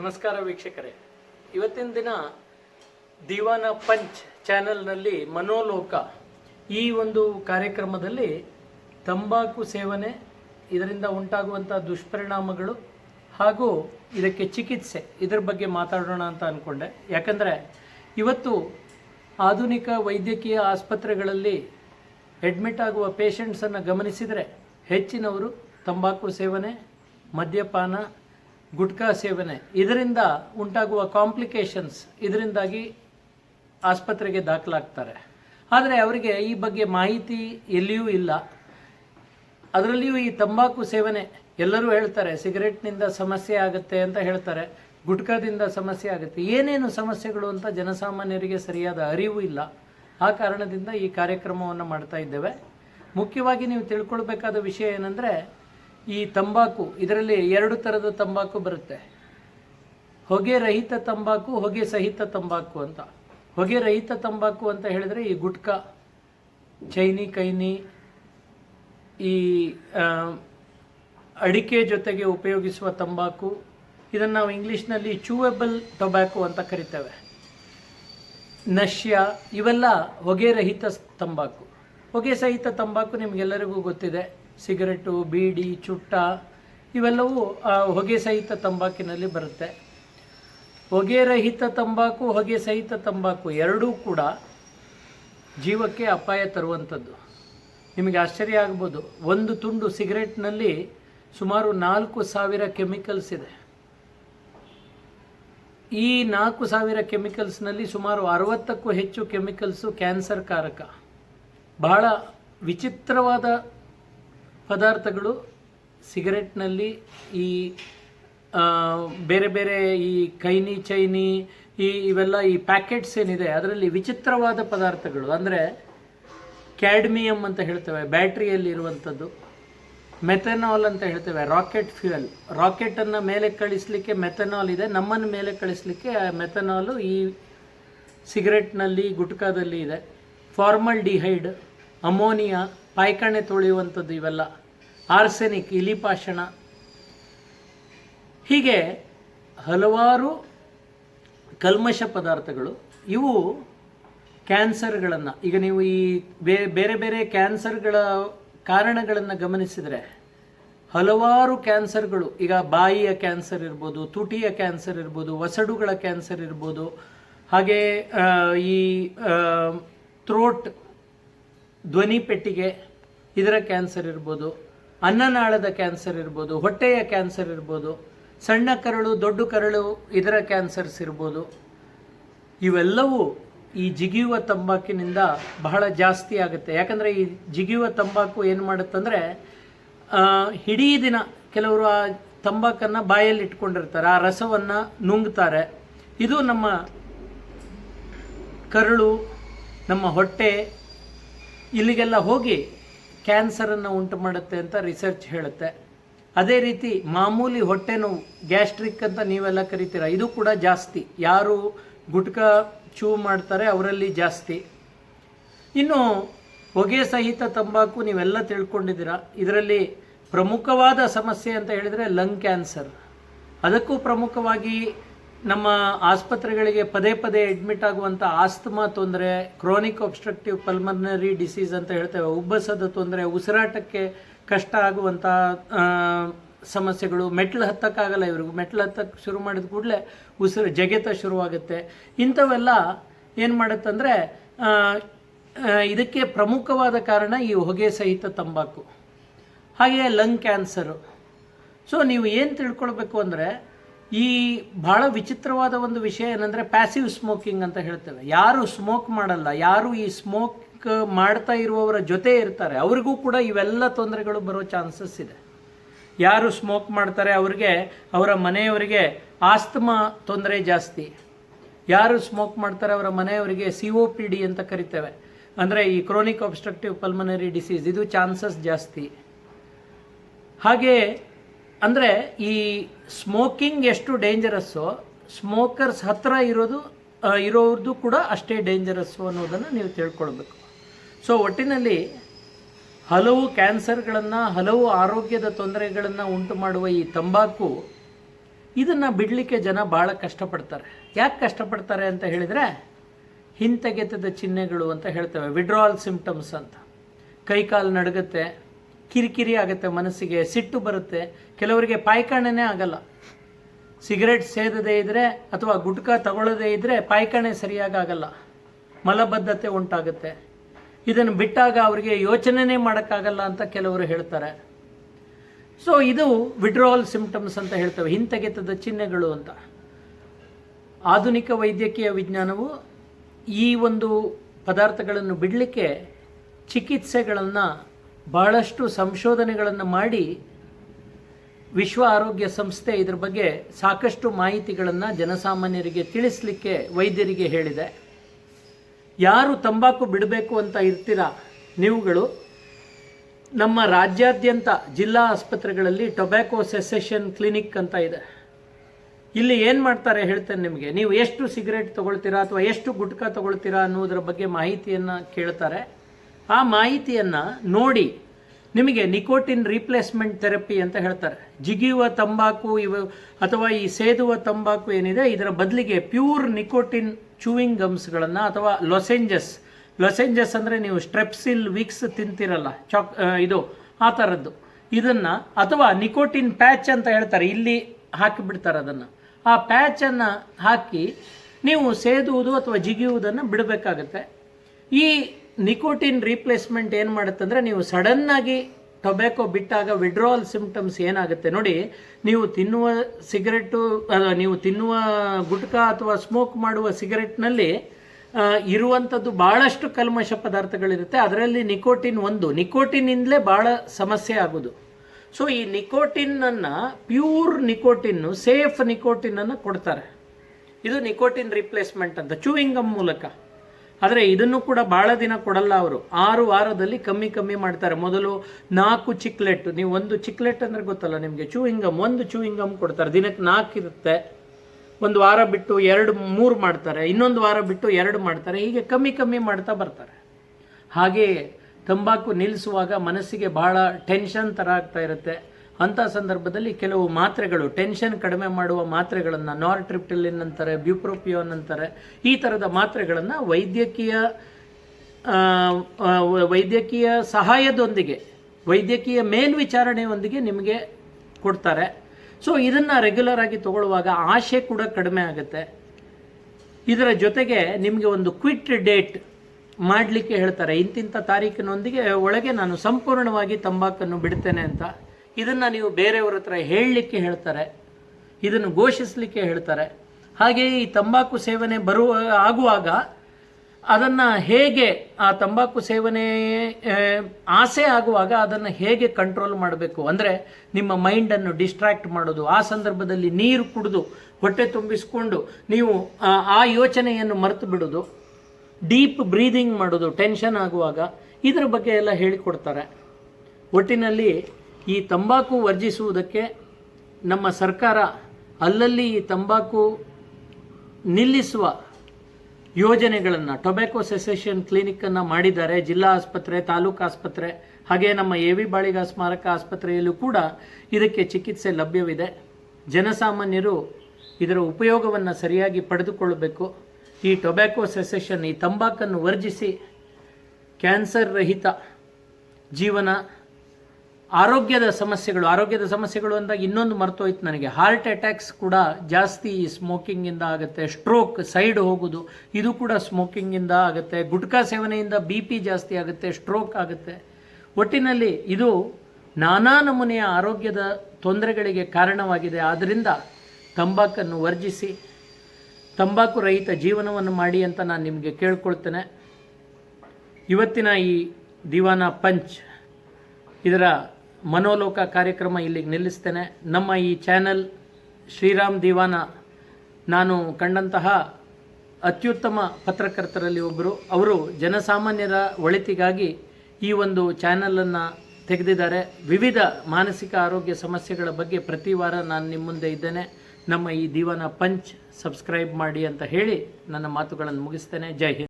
ನಮಸ್ಕಾರ ವೀಕ್ಷಕರೇ. ಇವತ್ತಿನ ದಿನ ದಿವಾನ ಪಂಚ್ ಚಾನೆಲ್ನಲ್ಲಿ ಮನೋಲೋಕ ಈ ಒಂದು ಕಾರ್ಯಕ್ರಮದಲ್ಲಿ ತಂಬಾಕು ಸೇವನೆ, ಇದರಿಂದ ಉಂಟಾಗುವಂಥ ದುಷ್ಪರಿಣಾಮಗಳು ಹಾಗೂ ಇದಕ್ಕೆ ಚಿಕಿತ್ಸೆ ಇದರ ಬಗ್ಗೆ ಮಾತಾಡೋಣ ಅಂತ ಅಂದ್ಕೊಂಡೆ ಯಾಕಂದರೆ ಇವತ್ತು ಆಧುನಿಕ ವೈದ್ಯಕೀಯ ಆಸ್ಪತ್ರೆಗಳಲ್ಲಿ ಅಡ್ಮಿಟ್ ಆಗುವ ಪೇಷಂಟ್ಸನ್ನು ಗಮನಿಸಿದರೆ ಹೆಚ್ಚಿನವರು ತಂಬಾಕು ಸೇವನೆ, ಮದ್ಯಪಾನ ಗುಟ್ಕಾ ಸೇವನೆ ಇದರಿಂದ ಉಂಟಾಗುವ ಕಾಂಪ್ಲಿಕೇಶನ್ಸ್ ಇದರಿಂದಾಗಿ ಆಸ್ಪತ್ರೆಗೆ ದಾಖಲಾಗ್ತಾರೆ. ಆದರೆ ಅವರಿಗೆ ಈ ಬಗ್ಗೆ ಮಾಹಿತಿ ಎಲ್ಲಿಯೂ ಇಲ್ಲ. ಅದರಲ್ಲಿಯೂ ಈ ತಂಬಾಕು ಸೇವನೆ ಎಲ್ಲರೂ ಹೇಳ್ತಾರೆ, ಸಿಗರೆಟ್ನಿಂದ ಸಮಸ್ಯೆ ಆಗುತ್ತೆ ಅಂತ ಹೇಳ್ತಾರೆ, ಗುಟ್ಕಾದಿಂದ ಸಮಸ್ಯೆ ಆಗುತ್ತೆ. ಏನೇನು ಸಮಸ್ಯೆಗಳು ಅಂತ ಜನಸಾಮಾನ್ಯರಿಗೆ ಸರಿಯಾದ ಅರಿವು ಇಲ್ಲ. ಆ ಕಾರಣದಿಂದ ಈ ಕಾರ್ಯಕ್ರಮವನ್ನು ಮಾಡ್ತಾ ಇದ್ದೇವೆ. ಮುಖ್ಯವಾಗಿ ನೀವು ತಿಳ್ಕೊಳ್ಬೇಕಾದ ವಿಷಯ ಏನಂದರೆ ಈ ತಂಬಾಕು, ಇದರಲ್ಲಿ ಎರಡು ಥರದ ತಂಬಾಕು ಬರುತ್ತೆ. ಹೊಗೆ ರಹಿತ ತಂಬಾಕು, ಹೊಗೆ ಸಹಿತ ತಂಬಾಕು ಅಂತ. ಹೊಗೆ ರಹಿತ ತಂಬಾಕು ಅಂತ ಹೇಳಿದರೆ ಈ ಗುಟ್ಕಾ, ಚೈನಿ, ಕೈನಿ, ಈ ಅಡಿಕೆ ಜೊತೆಗೆ ಉಪಯೋಗಿಸುವ ತಂಬಾಕು, ಇದನ್ನು ನಾವು ಇಂಗ್ಲೀಷ್ನಲ್ಲಿ ಚೂವೆಬಲ್ ಟೊಬ್ಯಾಕೋ ಅಂತ ಕರಿತೇವೆ. ನಶ್ಯ, ಇವೆಲ್ಲ ಹೊಗೆ ರಹಿತ ತಂಬಾಕು. ಹೊಗೆ ಸಹಿತ ತಂಬಾಕು ನಿಮಗೆಲ್ಲರಿಗೂ ಗೊತ್ತಿದೆ. ಸಿಗರೆಟು, ಬೀಡಿ, ಚುಟ್ಟ ಇವೆಲ್ಲವೂ ಹೊಗೆ ಸಹಿತ ತಂಬಾಕಿನಲ್ಲಿ ಬರುತ್ತೆ. ಹೊಗೆ ರಹಿತ ತಂಬಾಕು, ಹೊಗೆ ಸಹಿತ ತಂಬಾಕು ಎರಡೂ ಕೂಡ ಜೀವಕ್ಕೆ ಅಪಾಯ ತರುವಂಥದ್ದು. ನಿಮಗೆ ಆಶ್ಚರ್ಯ ಆಗ್ಬೋದು. ಒಂದು ತುಂಡು ಸಿಗರೆಟ್ನಲ್ಲಿ ಸುಮಾರು ನಾಲ್ಕು ಸಾವಿರ ಕೆಮಿಕಲ್ಸ್ ಇದೆ. ಈ ನಾಲ್ಕು ಸಾವಿರ ಕೆಮಿಕಲ್ಸ್ನಲ್ಲಿ ಸುಮಾರು ಅರವತ್ತಕ್ಕೂ ಹೆಚ್ಚು ಕೆಮಿಕಲ್ಸು ಕ್ಯಾನ್ಸರ್ ಕಾರಕ ಬಹಳ ವಿಚಿತ್ರವಾದ ಪದಾರ್ಥಗಳು ಸಿಗರೆಟ್ನಲ್ಲಿ ಈ ಆ, ಬೇರೆ ಬೇರೆ ಈ ಕೈನಿ ಚೈನಿ ಈ ಇವೆಲ್ಲ ಈ ಪ್ಯಾಕೆಟ್ಸ್ ಏನಿದೆ ಅದರಲ್ಲಿ ವಿಚಿತ್ರವಾದ ಪದಾರ್ಥಗಳು ಅಂದರೆ ಕ್ಯಾಡ್ಮಿಯಂ ಅಂತ ಹೇಳ್ತೇವೆ ಬ್ಯಾಟ್ರಿಯಲ್ಲಿ ಇರುವಂಥದ್ದು ಮೆಥನಾಲ್ ಅಂತ ಹೇಳ್ತೇವೆ ರಾಕೆಟ್ ಫ್ಯೂಯಲ್. ರಾಕೆಟನ್ನು ಮೇಲೆ ಕಳಿಸ್ಲಿಕ್ಕೆ ಮೆಥೆನಾಲ್ ಇದೆ ನಮ್ಮನ್ನು ಮೇಲೆ ಕಳಿಸ್ಲಿಕ್ಕೆ ಮೆಥೆನಾಲು ಈ ಸಿಗರೆಟ್ನಲ್ಲಿ ಗುಟ್ಕಾದಲ್ಲಿ ಇದೆ. ಫಾರ್ಮಲ್ ಡಿಹೈಡ್ ಅಮೋನಿಯಾ ಪಾಯ್ಕಣೆ ತೊಳೆಯುವಂಥದ್ದು ಇವೆಲ್ಲ. ಆರ್ಸೆನಿಕ್, ಇಲಿಪಾಷಣ. ಹೀಗೆ ಹಲವಾರು ಕಲ್ಮಶ ಪದಾರ್ಥಗಳು, ಇವು ಕ್ಯಾನ್ಸರ್ಗಳನ್ನು. ಈಗ ನೀವು ಈ ಬೇರೆ ಬೇರೆ ಕ್ಯಾನ್ಸರ್ಗಳ ಕಾರಣಗಳನ್ನು ಗಮನಿಸಿದರೆ, ಹಲವಾರು ಕ್ಯಾನ್ಸರ್ಗಳು, ಈಗ ಬಾಯಿಯ ಕ್ಯಾನ್ಸರ್ ಇರ್ಬೋದು, ತುಟಿಯ ಕ್ಯಾನ್ಸರ್ ಇರ್ಬೋದು, ಒಸಡುಗಳ ಕ್ಯಾನ್ಸರ್ ಇರ್ಬೋದು, ಹಾಗೆ ಈ ಥ್ರೋಟ್, ಧ್ವನಿ ಪೆಟ್ಟಿಗೆ, ಇದರ ಕ್ಯಾನ್ಸರ್ ಇರ್ಬೋದು. ಅನ್ನನಾಳದ ಕ್ಯಾನ್ಸರ್ ಇರ್ಬೋದು, ಹೊಟ್ಟೆಯ ಕ್ಯಾನ್ಸರ್ ಇರ್ಬೋದು, ಸಣ್ಣ ಕರಳು, ದೊಡ್ಡ ಕರಳು, ಇದರ ಕ್ಯಾನ್ಸರ್ಸ್ ಇರ್ಬೋದು. ಇವೆಲ್ಲವೂ ಈ ಜಿಗಿಯುವ ತಂಬಾಕಿನಿಂದ ಬಹಳ ಜಾಸ್ತಿ ಆಗುತ್ತೆ. ಯಾಕಂದರೆ ಈ ಜಿಗಿಯುವ ತಂಬಾಕು ಏನು ಮಾಡುತ್ತಂದರೆ ಇಡೀ ದಿನ ಕೆಲವರು ಆ ತಂಬಾಕನ್ನು ಬಾಯಲ್ಲಿ ಇಟ್ಕೊಂಡಿರ್ತಾರೆ, ಆ ರಸವನ್ನು ನುಂಗ್ತಾರೆ. ಇದು ನಮ್ಮ ಕರಳು, ನಮ್ಮ ಹೊಟ್ಟೆ, ಇಲ್ಲಿಗೆಲ್ಲ ಹೋಗಿ ಕ್ಯಾನ್ಸರನ್ನು ಉಂಟು ಮಾಡುತ್ತೆ ಅಂತ ರಿಸರ್ಚ್ ಹೇಳುತ್ತೆ. ಅದೇ ರೀತಿ ಮಾಮೂಲಿ ಹೊಟ್ಟೆ ನೋವು ಗ್ಯಾಸ್ಟ್ರಿಕ್ ಅಂತ ನೀವೆಲ್ಲ ಕರಿತೀರ? ಇದು ಕೂಡ ಜಾಸ್ತಿ. ಯಾರು ಗುಟ್ಕ ಚೂ ಮಾಡ್ತಾರೆ ಅವರಲ್ಲಿ ಜಾಸ್ತಿ. ಇನ್ನು ಹೊಗೆ ಸಹಿತ ತಂಬಾಕು ನೀವೆಲ್ಲ ತಿಳ್ಕೊಂಡಿದ್ದೀರ? ಇದರಲ್ಲಿ ಪ್ರಮುಖವಾದ ಸಮಸ್ಯೆ ಅಂತ ಹೇಳಿದರೆ ಲಂಗ್ ಕ್ಯಾನ್ಸರ್ ಅದಕ್ಕೂ ಪ್ರಮುಖವಾಗಿ ನಮ್ಮ ಆಸ್ಪತ್ರೆಗಳಿಗೆ ಪದೇ ಪದೇ ಅಡ್ಮಿಟ್ ಆಗುವಂಥ ಆಸ್ತಮಾ ತೊಂದರೆ ಕ್ರೋನಿಕ್ ಒಬ್ಸ್ಟ್ರಕ್ಟಿವ್ ಪಲ್ಮನರಿ ಡಿಸೀಸ್ ಅಂತ ಹೇಳ್ತೇವೆ, ಉಬ್ಬಸದ ತೊಂದರೆ, ಉಸಿರಾಟಕ್ಕೆ ಕಷ್ಟ ಆಗುವಂಥ ಸಮಸ್ಯೆಗಳು, ಮೆಟ್ಲು ಹತ್ತಕ್ಕಾಗಲ್ಲ ಇವ್ರಿಗೂ. ಮೆಟ್ಲು ಹತ್ತಕ್ಕೆ ಶುರು ಮಾಡಿದ ಕೂಡಲೇ ಉಸಿರು ಜಗೆತ ಶುರುವಾಗುತ್ತೆ. ಇಂಥವೆಲ್ಲ ಏನು ಮಾಡುತ್ತಂದರೆ ಇದಕ್ಕೆ ಪ್ರಮುಖವಾದ ಕಾರಣ ಈ ಹೊಗೆ ಸಹಿತ ತಂಬಾಕು. ಹಾಗೆಯೇ ಲಂಗ್ ಕ್ಯಾನ್ಸರು ಸೊ ನೀವು ಏನು ತಿಳ್ಕೊಳ್ಬೇಕು ಅಂದರೆ ಈ ಬಹಳ ವಿಚಿತ್ರವಾದ ಒಂದು ವಿಷಯ ಏನಂದರೆ ಪ್ಯಾಸಿವ್ ಸ್ಮೋಕಿಂಗ್ ಅಂತ ಹೇಳ್ತೇವೆ. ಯಾರು ಸ್ಮೋಕ್ ಮಾಡಲ್ಲ, ಯಾರು ಈ ಸ್ಮೋಕ್ ಮಾಡ್ತಾ ಇರುವವರ ಜೊತೆ ಇರ್ತಾರೆ, ಅವ್ರಿಗೂ ಕೂಡ ಇವೆಲ್ಲ ತೊಂದರೆಗಳು ಬರೋ ಚಾನ್ಸಸ್ ಇದೆ. ಯಾರು ಸ್ಮೋಕ್ ಮಾಡ್ತಾರೆ ಅವ್ರಿಗೆ, ಅವರ ಮನೆಯವರಿಗೆ ಆಸ್ತಮಾ ತೊಂದರೆ ಜಾಸ್ತಿ. ಯಾರು ಸ್ಮೋಕ್ ಮಾಡ್ತಾರೆ ಅವರ ಮನೆಯವರಿಗೆ ಸಿ ಒ ಪಿ ಡಿ ಅಂತ ಕರಿತೇವೆ. ಅಂದರೆ ಈ ಕ್ರೋನಿಕ್ ಒಬ್ಸ್ಟ್ರಕ್ಟಿವ್ ಪಲ್ಮನರಿ ಡಿಸೀಸ್ ಇದು ಚಾನ್ಸಸ್ ಜಾಸ್ತಿ. ಹಾಗೆ ಅಂದರೆ ಈ ಸ್ಮೋಕಿಂಗ್ ಎಷ್ಟು ಡೇಂಜರಸ್ಸೋ ಸ್ಮೋಕರ್ಸ್ ಹತ್ತಿರ ಇರೋದು ಇರೋದು ಕೂಡ ಅಷ್ಟೇ ಡೇಂಜರಸ್ಸು ಅನ್ನೋದನ್ನು ನೀವು ತಿಳ್ಕೊಳ್ಬೇಕು. ಸೊ ಒಟ್ಟಿನಲ್ಲಿ ಹಲವು ಕ್ಯಾನ್ಸರ್ಗಳನ್ನು, ಹಲವು ಆರೋಗ್ಯದ ತೊಂದರೆಗಳನ್ನು ಉಂಟು ಮಾಡುವ ಈ ತಂಬಾಕು, ಇದನ್ನು ಬಿಡಲಿಕ್ಕೆ ಜನ ಭಾಳ ಕಷ್ಟಪಡ್ತಾರೆ. ಯಾಕೆ ಕಷ್ಟಪಡ್ತಾರೆ ಅಂತ ಹೇಳಿದರೆ, ಹಿಂತೆಗೆತದ ಚಿಹ್ನೆಗಳು ಅಂತ ಹೇಳ್ತೇವೆ. ವಿಡ್ರಾಲ್ ಸಿಂಪ್ಟಮ್ಸ್ ಅಂತ. ಕೈಕಾಲು ನಡುಗುತ್ತೆ ಕಿರಿಕಿರಿ ಆಗುತ್ತೆ, ಮನಸ್ಸಿಗೆ ಸಿಟ್ಟು ಬರುತ್ತೆ. ಕೆಲವರಿಗೆ ಪಾಯ್ಕಾಣೆನೇ ಆಗಲ್ಲ. ಸಿಗರೆಟ್ ಸೇದದೇ ಇದ್ದರೆ ಅಥವಾ ಗುಟ್ಕಾ ತಗೊಳ್ಳದೇ ಇದ್ದರೆ ಪಾಯ್ಕಾಣೆ ಸರಿಯಾಗಿ ಆಗಲ್ಲ. ಮಲಬದ್ಧತೆ ಉಂಟಾಗುತ್ತೆ. ಇದನ್ನು ಬಿಟ್ಟಾಗ ಅವರಿಗೆ ಯೋಚನೆನೇ ಮಾಡೋಕ್ಕಾಗಲ್ಲ ಅಂತ ಕೆಲವರು ಹೇಳ್ತಾರೆ. ಸೊ ಇದು ವಿಡ್ರಾವಲ್ ಸಿಂಪ್ಟಮ್ಸ್ ಅಂತ ಹೇಳ್ತವೆ. ಹಿಂತೆಗೆತದ ಚಿಹ್ನೆಗಳು ಅಂತ. ಆಧುನಿಕ ವೈದ್ಯಕೀಯ ವಿಜ್ಞಾನವು ಈ ಒಂದು ಪದಾರ್ಥಗಳನ್ನು ಬಿಡಲಿಕ್ಕೆ ಚಿಕಿತ್ಸೆಗಳನ್ನು ಬಹಳಷ್ಟು ಸಂಶೋಧನೆಗಳನ್ನು ಮಾಡಿ ವಿಶ್ವ ಆರೋಗ್ಯ ಸಂಸ್ಥೆ ಇದ್ರ ಬಗ್ಗೆ ಸಾಕಷ್ಟು ಮಾಹಿತಿಗಳನ್ನು ಜನಸಾಮಾನ್ಯರಿಗೆ ತಿಳಿಸಲಿಕ್ಕೆ ವೈದ್ಯರಿಗೆ ಹೇಳಿದೆ. ಯಾರು ತಂಬಾಕು ಬಿಡಬೇಕು ಅಂತ ಇರ್ತೀರಾ ನೀವುಗಳು? ನಮ್ಮ ರಾಜ್ಯಾದ್ಯಂತ ಜಿಲ್ಲಾ ಆಸ್ಪತ್ರೆಗಳಲ್ಲಿ ಟೊಬ್ಯಾಕೊ ಸೆಸೆಷನ್ ಕ್ಲಿನಿಕ್ ಅಂತ ಇದೆ. ಇಲ್ಲಿ ಏನು ಮಾಡ್ತಾರೆ ಹೇಳ್ತೇನೆ ನಿಮಗೆ. ನೀವು ಎಷ್ಟು ಸಿಗರೇಟ್ ತೊಗೊಳ್ತೀರಾ ಅಥವಾ ಎಷ್ಟು ಗುಟ್ಕಾ ತೊಗೊಳ್ತೀರಾ ಅನ್ನೋದ್ರ ಬಗ್ಗೆ ಮಾಹಿತಿಯನ್ನು ಕೇಳ್ತಾರೆ. ಆ ಮಾಹಿತಿಯನ್ನು ನೋಡಿ ನಿಮಗೆ ನಿಕೋಟಿನ್ ರೀಪ್ಲೇಸ್ಮೆಂಟ್ ಥೆರಪಿ ಅಂತ ಹೇಳ್ತಾರೆ. ಜಿಗಿಯುವ ತಂಬಾಕು ಇವು ಅಥವಾ ಈ ಸೇದುವ ತಂಬಾಕು ಏನಿದೆ, ಇದರ ಬದಲಿಗೆ ಪ್ಯೂರ್ ನಿಕೋಟಿನ್ ಚೂವಿಂಗ್ ಗಮ್ಸ್ಗಳನ್ನು ಅಥವಾ ಲೊಸೆಂಜಸ್ ಲೊಸೆಂಜಸ್ ಅಂದರೆ ನೀವು ಸ್ಟ್ರೆಪ್ಸಿಲ್ ವಿಕ್ಸ್ ತಿಂತಿರಲ್ಲ ಚಾಕ್ ಇದು, ಆ ಥರದ್ದು ಇದನ್ನು ಅಥವಾ ನಿಕೋಟಿನ್ ಪ್ಯಾಚ್ ಅಂತ ಹೇಳ್ತಾರೆ, ಇಲ್ಲಿ ಹಾಕಿಬಿಡ್ತಾರೆ ಅದನ್ನು. ಆ ಪ್ಯಾಚನ್ನು ಹಾಕಿ ನೀವು ಸೇದುವುದು ಅಥವಾ ಜಿಗಿಯುವುದನ್ನು ಬಿಡಬೇಕಾಗತ್ತೆ. ಈ ನಿಕೋಟಿನ್ ರೀಪ್ಲೇಸ್ಮೆಂಟ್ ಏನು ಅಂದರೆ ನೀವು ಸಡನ್ನಾಗಿ ಟೊಬ್ಯಾಕೋ ಬಿಟ್ಟಾಗ ವಿಡ್ರಾಲ್ ಸಿಂಪ್ಟಮ್ಸ್ ಏನಾಗುತ್ತೆ ನೋಡಿ ನೀವು ತಿನ್ನುವ ಸಿಗರೆಟ್ಟು ಅಲ್ಲ, ನೀವು ತಿನ್ನುವ ಗುಟ್ಕಾ ಅಥವಾ ಸ್ಮೋಕ್ ಮಾಡುವ ಸಿಗರೆಟ್ನಲ್ಲಿ ಇರುವಂಥದ್ದು ಭಾಳಷ್ಟು ಕಲ್ಮಶ ಪದಾರ್ಥಗಳಿರುತ್ತೆ. ಅದರಲ್ಲಿ ನಿಕೋಟಿನ್ ಒಂದು. ನಿಕೋಟಿನಿಂದಲೇ ಭಾಳ ಸಮಸ್ಯೆ ಆಗೋದು ಸೊ ಈ ನಿಕೋಟಿನನ್ನು ಪ್ಯೂರ್ ನಿಕೋಟಿನ್ನು ಸೇಫ್ ನಿಕೋಟಿನನ್ನು ಕೊಡ್ತಾರೆ. ಇದು ನಿಕೋಟಿನ್ ರಿಪ್ಲೇಸ್ಮೆಂಟ್ ಅಂತ ಚೂಯಿಂಗ್ ಗಮ್ ಮೂಲಕ. ಆದರೆ ಇದನ್ನು ಕೂಡ ಭಾಳ ದಿನ ಕೊಡಲ್ಲ ಅವರು. ಆರು ವಾರದಲ್ಲಿ ಕಮ್ಮಿ ಕಮ್ಮಿ ಮಾಡ್ತಾರೆ. ಮೊದಲು ನಾಲ್ಕು ಚಿಕ್ಲೆಟ್, ನೀವು ಒಂದು ಚಿಕ್ಲೆಟ್ ಅಂದರೆ ಗೊತ್ತಲ್ಲ ನಿಮಗೆ ಚೂಯಿಂಗ್ ಗಮ್ ಒಂದು ಚೂಯಿಂಗಮ್ ಕೊಡ್ತಾರೆ. ದಿನಕ್ಕೆ ನಾಲ್ಕು ಇರುತ್ತೆ. ಒಂದು ವಾರ ಬಿಟ್ಟು ಎರಡು, ಮೂರು ಮಾಡ್ತಾರೆ. ಇನ್ನೊಂದು ವಾರ ಬಿಟ್ಟು ಎರಡು ಮಾಡ್ತಾರೆ. ಹೀಗೆ ಕಮ್ಮಿ ಕಮ್ಮಿ ಮಾಡ್ತಾ ಬರ್ತಾರೆ. ಹಾಗೆಯೇ ತಂಬಾಕು ನಿಲ್ಲಿಸುವಾಗ ಮನಸ್ಸಿಗೆ ಬಹಳ ಟೆನ್ಷನ್ ಥರ ಆಗ್ತಾ ಇರುತ್ತೆ. ಅಂಥ ಸಂದರ್ಭದಲ್ಲಿ ಕೆಲವು ಮಾತ್ರೆಗಳು ಟೆನ್ಷನ್ ಕಡಿಮೆ ಮಾಡುವ ಮಾತ್ರೆಗಳನ್ನು ನಾರ್ಟ್ರಿಪ್ಟಿಲಿನ್ ಅಂತಾರೆ ಬ್ಯೂಪ್ರೋಪಿಯೋನ್ ಅಂತಾರೆ ಈ ಥರದ ಮಾತ್ರೆಗಳನ್ನು ವೈದ್ಯಕೀಯ ವೈದ್ಯಕೀಯ ಸಹಾಯದೊಂದಿಗೆ, ವೈದ್ಯಕೀಯ ಮೇಲ್ವಿಚಾರಣೆಯೊಂದಿಗೆ ನಿಮಗೆ ಕೊಡ್ತಾರೆ. ಸೊ ಇದನ್ನು ರೆಗ್ಯುಲರ್ ಆಗಿ ತಗೊಳ್ಳುವಾಗ ಆಶೆ ಕೂಡ ಕಡಿಮೆ ಆಗುತ್ತೆ. ಇದರ ಜೊತೆಗೆ ನಿಮಗೆ ಒಂದು ಕ್ವಿಟ್ ಡೇಟ್ ಮಾಡಲಿಕ್ಕೆ ಹೇಳ್ತಾರೆ. ಇಂತಿಂಥ ತಾರೀಕಿನೊಂದಿಗೆ ಒಳಗೆ ನಾನು ಸಂಪೂರ್ಣವಾಗಿ ತಂಬಾಕನ್ನು ಬಿಡ್ತೇನೆ ಅಂತ. ಇದನ್ನು ನೀವು ಬೇರೆಯವ್ರ ಹತ್ರ ಹೇಳಲಿಕ್ಕೆ ಹೇಳ್ತಾರೆ ಇದನ್ನು ಘೋಷಿಸಲಿಕ್ಕೆ ಹೇಳ್ತಾರೆ. ಹಾಗೆ ಈ ತಂಬಾಕು ಸೇವನೆ ಬರುವ ಆಗುವಾಗ ಅದನ್ನು ಹೇಗೆ ಆ ತಂಬಾಕು ಸೇವನೆ ಆಸೆ ಆಗುವಾಗ ಅದನ್ನು ಹೇಗೆ ಕಂಟ್ರೋಲ್ ಮಾಡಬೇಕು? ಅಂದರೆ ನಿಮ್ಮ ಮೈಂಡನ್ನು ಡಿಸ್ಟ್ರಾಕ್ಟ್ ಮಾಡೋದು ಆ ಸಂದರ್ಭದಲ್ಲಿ ನೀರು ಕುಡಿದು ಹೊಟ್ಟೆ ತುಂಬಿಸ್ಕೊಂಡು ನೀವು ಆ, ಯೋಚನೆಯನ್ನು ಮರೆತು ಬಿಡೋದು ಡೀಪ್ ಬ್ರೀದಿಂಗ್ ಮಾಡೋದು ಟೆನ್ಷನ್ ಆಗುವಾಗ ಇದರ ಬಗ್ಗೆ ಎಲ್ಲ ಹೇಳಿಕೊಡ್ತಾರೆ. ಒಟ್ಟಿನಲ್ಲಿ ಈ ತಂಬಾಕು ವರ್ಜಿಸುವುದಕ್ಕೆ ನಮ್ಮ ಸರ್ಕಾರ ಅಲ್ಲಲ್ಲಿ ಈ ತಂಬಾಕು ನಿಲ್ಲಿಸುವ ಯೋಜನೆಗಳನ್ನು ಟೊಬ್ಯಾಕೊ ಸೆಸೇಷನ್ ಕ್ಲಿನಿಕ್ಕನ್ನು ಮಾಡಿದ್ದಾರೆ. ಜಿಲ್ಲಾ ಆಸ್ಪತ್ರೆ, ತಾಲೂಕು ಆಸ್ಪತ್ರೆ, ಹಾಗೆ ನಮ್ಮ ಎ ವಿ ಬಾಳಿಗ ಸ್ಮಾರಕ ಆಸ್ಪತ್ರೆಯಲ್ಲೂ ಕೂಡ ಇದಕ್ಕೆ ಚಿಕಿತ್ಸೆ ಲಭ್ಯವಿದೆ. ಜನಸಾಮಾನ್ಯರು ಇದರ ಉಪಯೋಗವನ್ನು ಸರಿಯಾಗಿ ಪಡೆದುಕೊಳ್ಳಬೇಕು. ಈ ಟೊಬ್ಯಾಕೊ ಸೆಸೇಷನ್ ಈ ತಂಬಾಕನ್ನು ವರ್ಜಿಸಿ ಕ್ಯಾನ್ಸರ್ ರಹಿತ ಜೀವನ ಆರೋಗ್ಯದ ಸಮಸ್ಯೆಗಳು ಆರೋಗ್ಯದ ಸಮಸ್ಯೆಗಳು ಅಂದಾಗ ಇನ್ನೊಂದು ಮರ್ತೋಯ್ತು ನನಗೆ. ಹಾರ್ಟ್ ಅಟ್ಯಾಕ್ಸ್ ಕೂಡ ಜಾಸ್ತಿ ಸ್ಮೋಕಿಂಗಿಂದ ಆಗುತ್ತೆ. ಸ್ಟ್ರೋಕ್ ಸೈಡ್ ಹೋಗೋದು, ಇದು ಕೂಡ ಸ್ಮೋಕಿಂಗಿಂದ ಆಗುತ್ತೆ. ಗುಟ್ಕಾ ಸೇವನೆಯಿಂದ ಬಿ ಪಿ ಜಾಸ್ತಿ ಆಗುತ್ತೆ ಸ್ಟ್ರೋಕ್ ಆಗುತ್ತೆ. ಒಟ್ಟಿನಲ್ಲಿ ಇದು ನಾನಾ ನಮೂನೆಯ ಆರೋಗ್ಯದ ತೊಂದರೆಗಳಿಗೆ ಕಾರಣವಾಗಿದೆ. ಆದ್ದರಿಂದ ತಂಬಾಕನ್ನು ವರ್ಜಿಸಿ, ತಂಬಾಕು ರಹಿತ ಜೀವನವನ್ನು ಮಾಡಿ ಅಂತ ನಾನು ನಿಮಗೆ ಕೇಳ್ಕೊಳ್ತೇನೆ. ಇವತ್ತಿನ ಈ ದಿವಾನ ಪಂಚ್ ಇದರ ಮನೋಲೋಕ ಕಾರ್ಯಕ್ರಮ ಇಲ್ಲಿಗೆ ನಿಲ್ಲಿಸ್ತೇನೆ. ನಮ್ಮ ಈ ಚಾನೆಲ್ ಶ್ರೀರಾಮ್ ದಿವಾನ, ನಾನು ಕಂಡಂತಹ ಅತ್ಯುತ್ತಮ ಪತ್ರಕರ್ತರಲ್ಲಿ ಒಬ್ಬರು ಅವರು ಜನಸಾಮಾನ್ಯರ ಒಳಿತಿಗಾಗಿ ಈ ಒಂದು ಚಾನಲನ್ನು ತೆಗೆದಿದ್ದಾರೆ. ವಿವಿಧ ಮಾನಸಿಕ ಆರೋಗ್ಯ ಸಮಸ್ಯೆಗಳ ಬಗ್ಗೆ ಪ್ರತಿ ವಾರ ನಾನು ನಿಮ್ಮ ಮುಂದೆ ಇದ್ದೇನೆ. ನಮ್ಮ ಈ ದಿವಾನ ಪಂಚ್ ಸಬ್ಸ್ಕ್ರೈಬ್ ಮಾಡಿ ಅಂತ ಹೇಳಿ ನನ್ನ ಮಾತುಗಳನ್ನು ಮುಗಿಸ್ತೇನೆ. ಜೈ ಹಿಂದ್.